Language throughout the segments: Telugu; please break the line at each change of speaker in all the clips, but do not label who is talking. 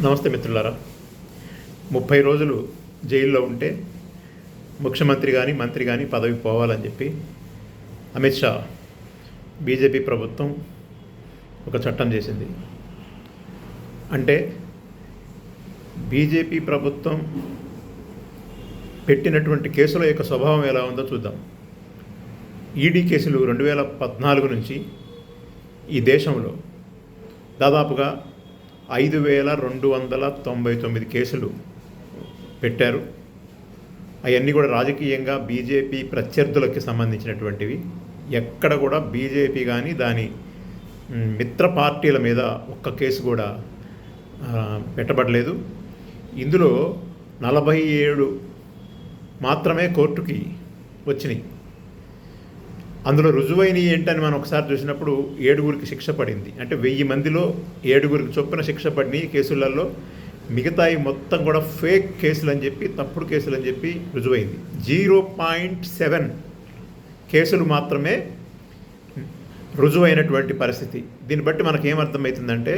నమస్తే మిత్రులారా. ముప్పై రోజులు జైల్లో ఉంటే ముఖ్యమంత్రి కానీ మంత్రి కానీ పదవి పోవాలని చెప్పి అమిత్ షా బీజేపీ ప్రభుత్వం ఒక చట్టం చేసింది. అంటే బీజేపీ ప్రభుత్వం పెట్టినటువంటి కేసుల యొక్క స్వభావం ఎలా ఉందో చూద్దాం. ఈడీ కేసులు రెండు వేల పద్నాలుగు నుంచి ఈ దేశంలో దాదాపుగా ఐదు వేల రెండు వందల తొంభై తొమ్మిది కేసులు పెట్టారు. అవన్నీ కూడా రాజకీయంగా బీజేపీ ప్రత్యర్థులకి సంబంధించినటువంటివి. ఎక్కడ కూడా బీజేపీ కానీ దాని మిత్ర పార్టీల మీద ఒక్క కేసు కూడా పెట్టబడలేదు. ఇందులో నలభై ఏడు మాత్రమే కోర్టుకి వచ్చినాయి. అందులో రుజువైనవి ఏంటని మనం ఒకసారి చూసినప్పుడు ఏడుగురికి శిక్ష పడింది. అంటే వెయ్యి మందిలో ఏడుగురికి చొప్పున శిక్ష పడినాయి కేసులలో మిగతాయి మొత్తం కూడా ఫేక్ కేసులు అని చెప్పి తప్పుడు కేసులు అని చెప్పి రుజువైంది. జీరో పాయింట్ సెవెన్ కేసులు మాత్రమే రుజువైనటువంటి పరిస్థితి. దీన్ని బట్టి మనకు ఏమర్థమవుతుందంటే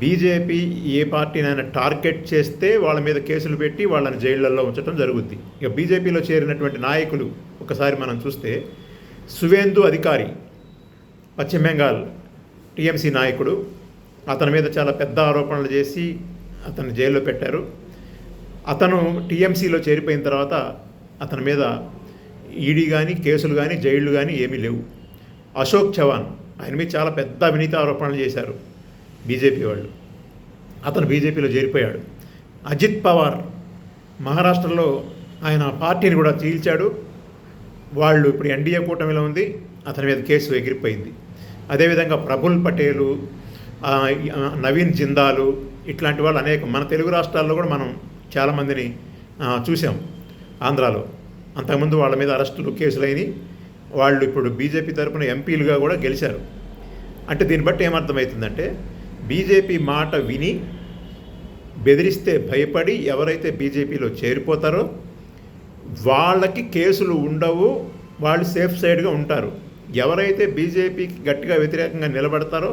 బీజేపీ ఏ పార్టీనైనా టార్గెట్ చేస్తే వాళ్ళ మీద కేసులు పెట్టి వాళ్ళని జైళ్ళల్లో ఉంచడం జరుగుద్ది. ఇక బీజేపీలో చేరినటువంటి నాయకులు ఒకసారి మనం చూస్తే సువేందు అధికారి పశ్చిమ బెంగాల్ టీఎంసీ నాయకుడు. అతని మీద చాలా పెద్ద ఆరోపణలు చేసి అతను జైల్లో పెట్టారు. అతను టీఎంసీలో చేరిపోయిన తర్వాత అతని మీద ఈడీ కానీ కేసులు కానీ జైళ్ళు కానీ ఏమీ లేవు. అశోక్ చవాన్ ఆయన మీద చాలా పెద్ద అవినీతి ఆరోపణలు చేశారు బీజేపీ వాళ్ళు. అతను బీజేపీలో చేరిపోయాడు. అజిత్ పవార్ మహారాష్ట్రలో ఆయన పార్టీని కూడా చీల్చాడు. వాళ్ళు ఇప్పుడు ఎన్డీఏ కూటమిలో ఉంది అతని మీద కేసు ఎగిరిపోయింది. అదేవిధంగా ప్రఫుల్ పటేలు నవీన్ జిందాలు ఇట్లాంటి వాళ్ళు అనేక మన తెలుగు రాష్ట్రాల్లో కూడా మనం చాలామందిని చూసాం ఆంధ్రాలో. అంతకుముందు వాళ్ళ మీద అరెస్టులు కేసులైనవి వాళ్ళు ఇప్పుడు బీజేపీ తరపున ఎంపీలుగా కూడా గెలిచారు. అంటే దీన్ని బట్టి ఏమర్థమవుతుందంటే బీజేపీ మాట విని బెదిరిస్తే భయపడి ఎవరైతే బీజేపీలో చేరిపోతారో వాళ్ళకి కేసులు ఉండవు వాళ్ళు సేఫ్ సైడ్గా ఉంటారు. ఎవరైతే బీజేపీకి గట్టిగా వ్యతిరేకంగా నిలబడతారో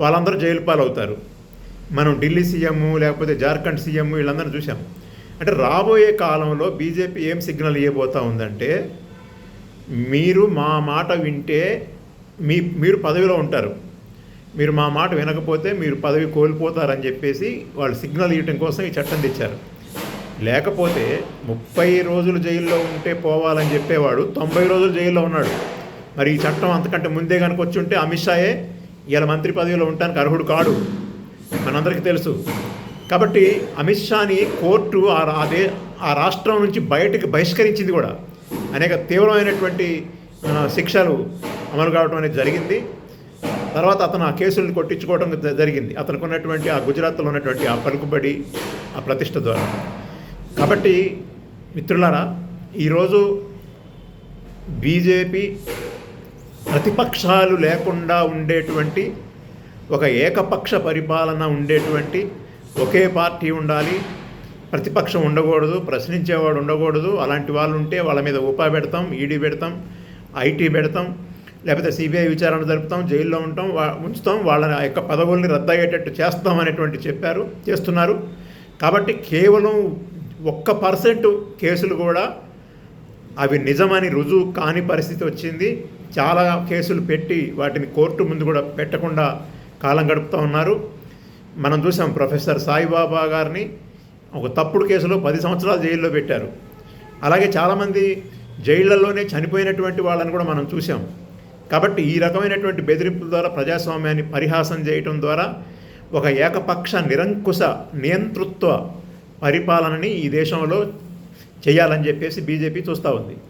వాళ్ళందరూ జైలు పాలవుతారు. మనం ఢిల్లీ సీఎం లేకపోతే జార్ఖండ్ సీఎం వీళ్ళందరూ చూసాం అంటే రాబోయే కాలంలో బీజేపీ ఏం సిగ్నల్ ఇవ్వబోతా ఉందంటే మీరు మా మాట వింటే మీ మీరు పదవిలో ఉంటారు. మీరు మా మాట వినకపోతే మీరు పదవి కోల్పోతారని చెప్పేసి వాళ్ళు సిగ్నల్ ఇవ్వటం కోసం ఈ చట్టం తెచ్చారు. లేకపోతే ముప్పై రోజులు జైల్లో ఉంటే పోవాలని చెప్పేవాడు తొంభై రోజులు జైల్లో ఉన్నాడు. మరి ఈ చట్టం అంతకంటే ముందే కనుక వచ్చి ఉంటే అమిత్ షాయే ఇలా మంత్రి పదవిలో ఉండటానికి అర్హుడు కాడు. మనందరికీ తెలుసు. కాబట్టి అమిత్ షాని కోర్టు ఆ రా- అదే ఆ రాష్ట్రం నుంచి బయటకు బహిష్కరించింది కూడా. అనేక తీవ్రమైనటువంటి శిక్షలు అమలు కావడం అనేది జరిగింది. తర్వాత అతను ఆ కేసులను కొట్టించుకోవడం జరిగింది. అతనికి ఉన్నటువంటి ఆ గుజరాత్లో ఉన్నటువంటి ఆ పలుకుబడి ఆ ప్రతిష్ట ద్వారా. కాబట్టి మిత్రులారా ఈరోజు బీజేపీ ప్రతిపక్షాలు లేకుండా ఉండేటువంటి ఒక ఏకపక్ష పరిపాలన ఉండేటువంటి ఒకే పార్టీ ఉండాలి ప్రతిపక్షం ఉండకూడదు ప్రశ్నించేవాడు ఉండకూడదు అలాంటి వాళ్ళు ఉంటే వాళ్ళ మీద ఉపా పెడతాం ఈడీ పెడతాం ఐటీ పెడతాం లేకపోతే సిబిఐ విచారణ జరుపుతాం జైల్లో ఉంటాం ఉంచుతాం వాళ్ళ యొక్క పదవుల్ని రద్దయ్యేటట్టు చేస్తాం అనేటువంటి చెప్పారు చేస్తున్నారు. కాబట్టి కేవలం ఒక్క పర్సెంట్ కేసులు కూడా అవి నిజమని రుజువు కాని పరిస్థితి వచ్చింది. చాలా కేసులు పెట్టి వాటిని కోర్టు ముందు కూడా పెట్టకుండా కాలం గడుపుతూ ఉన్నారు. మనం చూసాం ప్రొఫెసర్ సాయిబాబా గారిని ఒక తప్పుడు కేసులో పది సంవత్సరాలు జైల్లో పెట్టారు. అలాగే చాలామంది జైళ్ళలోనే చనిపోయినటువంటి వాళ్ళని కూడా మనం చూసాం. కాబట్టి ఈ రకమైనటువంటి బెదిరింపుల ద్వారా ప్రజాస్వామ్యాన్ని పరిహాసం చేయటం ద్వారా ఒక ఏకపక్ష నిరంకుశ నియంతృత్వ పరిపాలనని ఈ దేశంలో చేయాలని చెప్పేసి బీజేపీ చూస్తూ ఉంది.